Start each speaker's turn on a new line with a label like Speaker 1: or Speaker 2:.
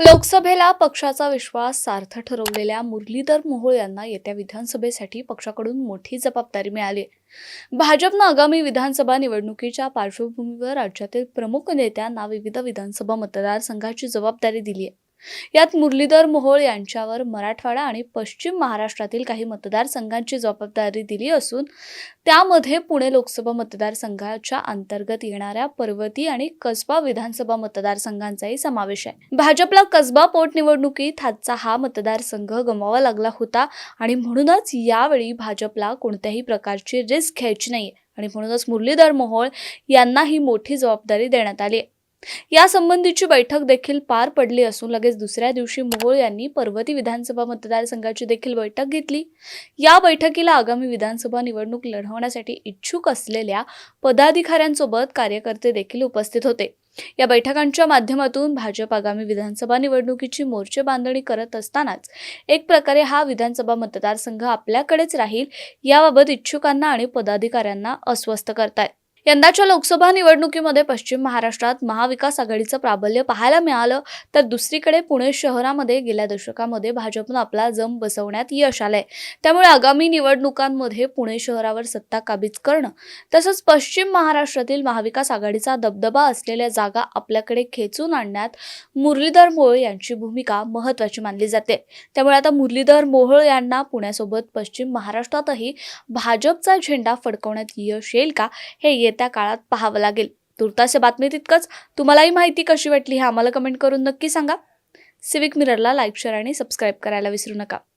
Speaker 1: लोकसभेला पक्षाचा विश्वास सार्थ ठरवलेल्या मुरलीधर मोहोळ यांना येत्या विधानसभेसाठी पक्षाकडून मोठी जबाबदारी मिळाली. भाजपनं आगामी विधानसभा निवडणुकीच्या पार्श्वभूमीवर राज्यातील प्रमुख नेत्यांना विविध विधानसभा मतदारसंघाची जबाबदारी दिली आहे यात मुरलीधर मोहोळ यांच्यावर मराठवाडा आणि पश्चिम महाराष्ट्रातील काही मतदारसंघांची जबाबदारी दिली असून त्यामध्ये पुणे लोकसभा मतदारसंघाच्या अंतर्गत येणाऱ्या पर्वती आणि कसबा विधानसभा मतदारसंघांचाही समावेश आहे. भाजपला कसबा पोटनिवडणुकीत हातचा हा मतदारसंघ गमवावा लागला होता आणि म्हणूनच यावेळी भाजपला कोणत्याही प्रकारची रिस्क घ्यायची नाही आणि म्हणूनच मुरलीधर मोहोळ यांना ही मोठी जबाबदारी देण्यात आली आहे. यासंबंधीची बैठक देखील पार पडली असून लगेच दुसऱ्या दिवशी मोहोळ यांनी पर्वती विधानसभा मतदारसंघाची देखील बैठक घेतली. या बैठकीला आगामी विधानसभा निवडणूक लढवण्यासाठी इच्छुक असलेल्या पदाधिकाऱ्यांसोबत कार्यकर्ते देखील उपस्थित होते. या बैठकांच्या माध्यमातून भाजप आगामी विधानसभा निवडणुकीची मोर्चे बांधणी करत असतानाच एक प्रकारे हा विधानसभा मतदारसंघ आपल्याकडेच राहील याबाबत इच्छुकांना आणि पदाधिकाऱ्यांना अस्वस्थ करतायत. यंदाच्या लोकसभा निवडणुकीमध्ये पश्चिम महाराष्ट्रात महाविकास आघाडीचं प्राबल्य पाहायला मिळालं तर दुसरीकडे पुणे शहरामध्ये गेल्या दशकामध्ये भाजपनं आपला जम बसवण्यात यश आलंय. त्यामुळे आगामी निवडणुकांमध्ये पुणे शहरावर सत्ता काबीज करणं तसंच पश्चिम महाराष्ट्रातील महाविकास आघाडीचा दबदबा असलेल्या जागा आपल्याकडे खेचून आणण्यात मुरलीधर मोहोळ यांची भूमिका महत्त्वाची मानली जाते. त्यामुळे आता मुरलीधर मोहोळ यांना पुण्यासोबत पश्चिम महाराष्ट्रातही भाजपचा झेंडा फडकवण्यात यश येईल का हे येत येत्या काळात पाहावं लागेल. तुर्तास या बातमी तितकंच. तुम्हाला ही माहिती कशी वाटली हे आम्हाला कमेंट करून नक्की सांगा. सिविक मिररला लाईक शेअर आणि सबस्क्राईब करायला विसरू नका.